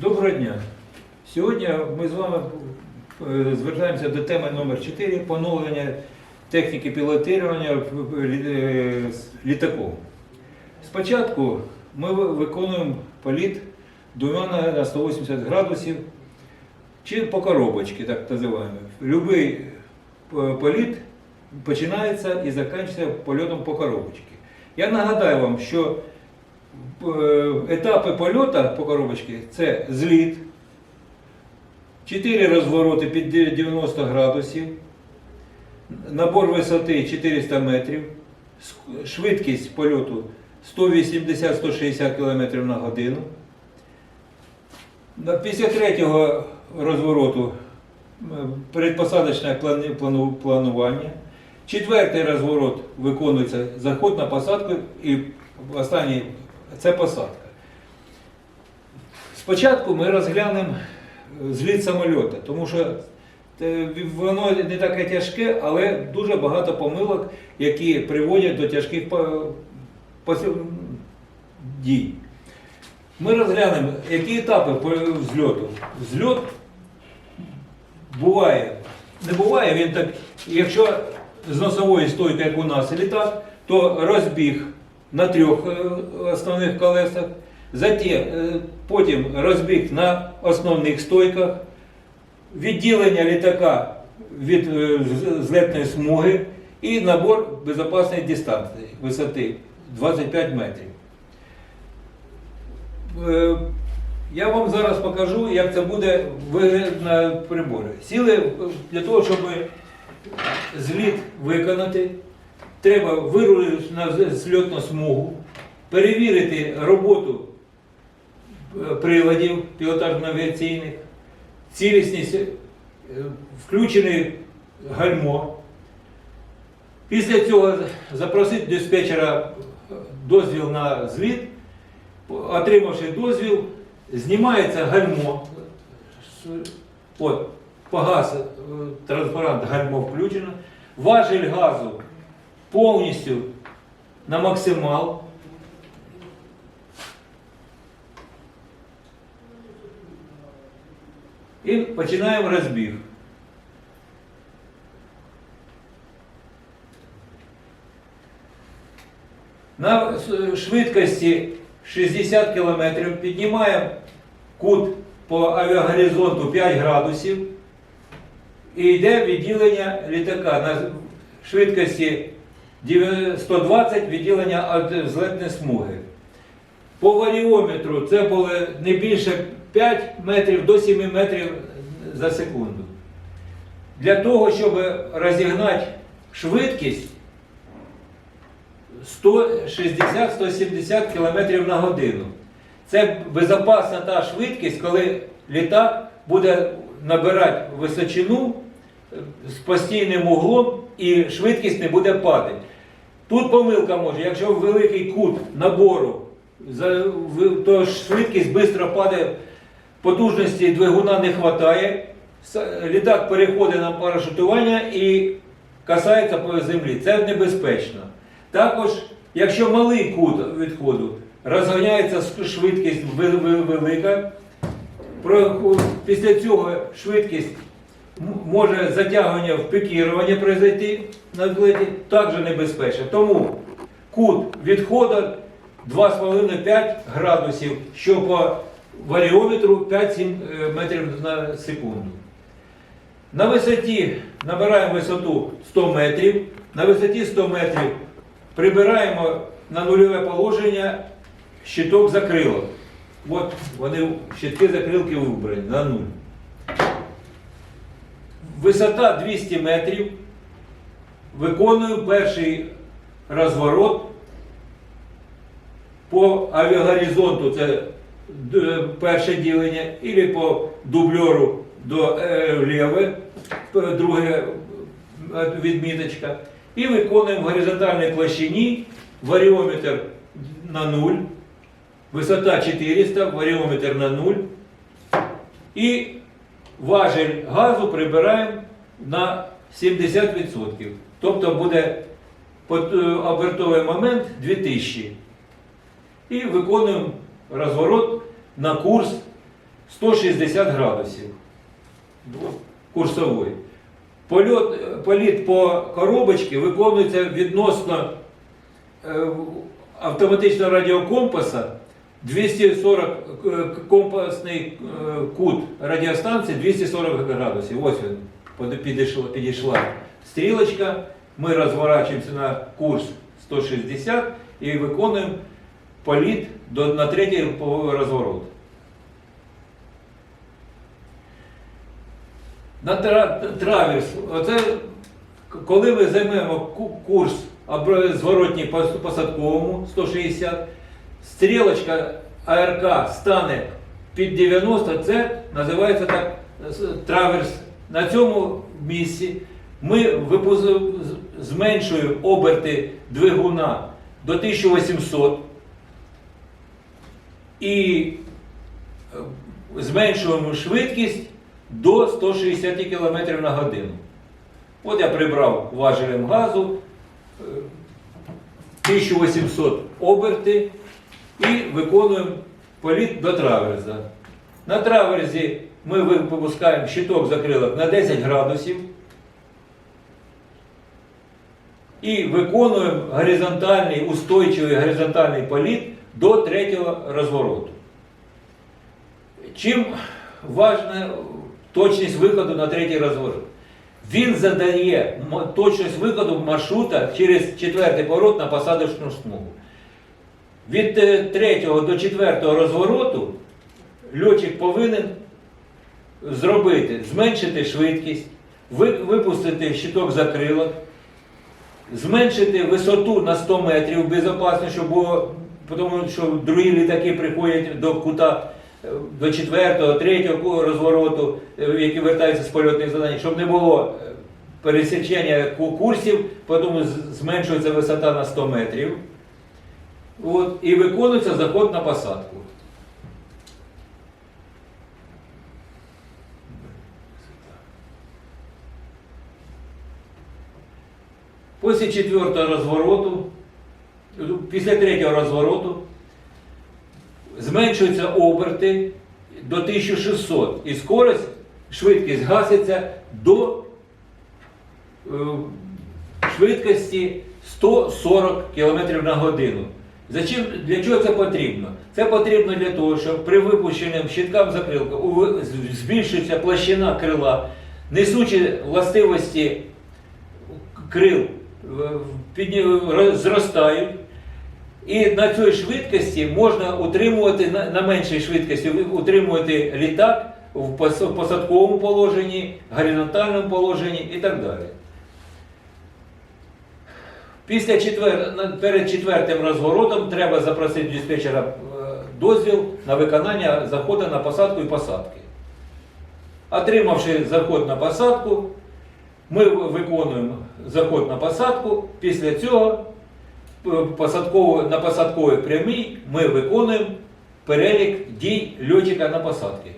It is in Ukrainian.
Доброго дня. Сьогодні ми з вами е, звертаємося до теми номер 4 поновлення техніки пілотування е, літаком. Спочатку ми виконуємо політ двома на на 180 градусів чи по коробочці, так називаємо. Любий е, політ починається і закінчується польотом по коробочці. Я нагадаю вам, що етапи польоту по коробочці це зліт, 4 розвороти під 90 градусів, набор висоти 400 метрів, швидкість польоту 180-160 км на годину. Після третього розвороту е, передпосадочне планування. Четвертий розворот виконується заход на посадку і останній це посадка. Спочатку ми розглянемо е, зліт самольота, тому що е, воно не таке тяжке, але дуже багато помилок, які приводять до тяжких дій. Ми розглянемо, які етапи взльоту. Взльот буває, не буває, він так, якщо з носової стойки, як у нас літак, то розбіг на трьох е, основних колесах, затім, е, потім розбіг на основних стойках, відділення літака від е, злетної смуги і набор безпечної дистанції висоти 25 метрів. Я вам зараз покажу, як це буде вигляд на приборі. Сіли для того, щоб зліт виконати, треба вирулити на зльотну смугу, перевірити роботу е, приладів пілотажно-авіаційних, цілісність, е, включене гальмо. Після цього запросити диспетчера е, дозвіл на зліт, отримавши дозвіл, знімається гальмо. От, погас транспарант, гальмо включено. Важель газу повністю на максимал. І починаємо розбіг. На швидкості 60 км піднімаємо кут по авіагоризонту 5 градусів і йде відділення літака на швидкості 9 120 відділення від злетної смуги. По варіометру це було не більше 5 метрів до 7 метрів за секунду. Для того, щоб розігнати швидкість 160-170 км на годину. Це безпечна та швидкість, коли літак буде набирати височину з постійним углом і швидкість не буде падати. Тут помилка може, якщо великий кут набору, то швидкість швидко падає, потужності двигуна не вистачає, літак переходить на парашутування і касається по землі. Це небезпечно. Також, якщо малий кут відходу, розганяється швидкість ве- ве- велика, після цього швидкість може затягування в пікірування произойти на злеті, також небезпечно. Тому кут відходу 2,5-5 градусів, що по варіометру 5-7 е, метрів на секунду. На висоті набираємо висоту 100 метрів, на висоті 100 метрів прибираємо на нульове положення щиток закрилок. От вони щитки закрилки вибрані на нуль. Висота 200 метрів. Виконуємо перший розворот по авіагоризонту, це перше ділення, і по дубльору до е, ліве, друге е, відміточка. І виконуємо в горизонтальній площині варіометр на 0, висота 400, варіометр на 0. І важель газу прибираємо на 70%. Тобто буде е, обертовий момент 2000. І виконуємо розворот на курс 160 градусів курсовий. Польот, політ по коробочці виконується відносно е, автоматичного радіокомпаса 240 е, компасний е, кут радіостанції 240 градусів. Ось він підійшла, підійшла стрілочка. Ми розворачуємося на курс 160 і виконуємо політ до, на третій розворот. На тра- траверс, оце коли ми займемо курс зворотній по посадковому 160, стрілочка АРК стане під 90, це називається так траверс. На цьому місці ми зменшуємо оберти двигуна до 1800 і е, зменшуємо швидкість до 160 км на годину. От я прибрав важелем газу е, 1800 оберти і виконуємо політ до траверза. На траверзі ми випускаємо щиток закрилок на 10 градусів і виконуємо горизонтальний, устойчивий горизонтальний політ до третього розвороту. Чим важна точність виходу на третій розворот? Він задає точність виходу маршрута через четвертий поворот на посадочну смугу. Від е, третього до четвертого розвороту льотчик повинен зробити, зменшити швидкість, випустити щиток закрилок, зменшити висоту на 100 метрів безпечно, щоб було, тому що другі літаки приходять до кута е, до четвертого, третього розвороту, е, які вертаються з польотних завдань, щоб не було е, пересічення курсів, тому зменшується висота на 100 метрів. От, і виконується заход на посадку. Після четвертого розвороту, після третього розвороту зменшуються оберти до 1600 і скорость, швидкість гаситься до е, швидкості 140 км на годину. Зачем, для чого це потрібно? Це потрібно для того, щоб при випущенні щиткам закрилка збільшується площина крила, несучі властивості крил зростають. І на цій швидкості можна утримувати на меншій швидкості утримувати літак в посадковому положенні, горизонтальному положенні і так далі. Після четвер... перед четвертим розворотом треба запросити диспетчера е, дозвіл на виконання заходу на посадку і посадки. Отримавши заход на посадку, ми виконуємо заход на посадку. Після цього е, на посадковій прямій ми виконуємо перелік дій льотчика на посадці.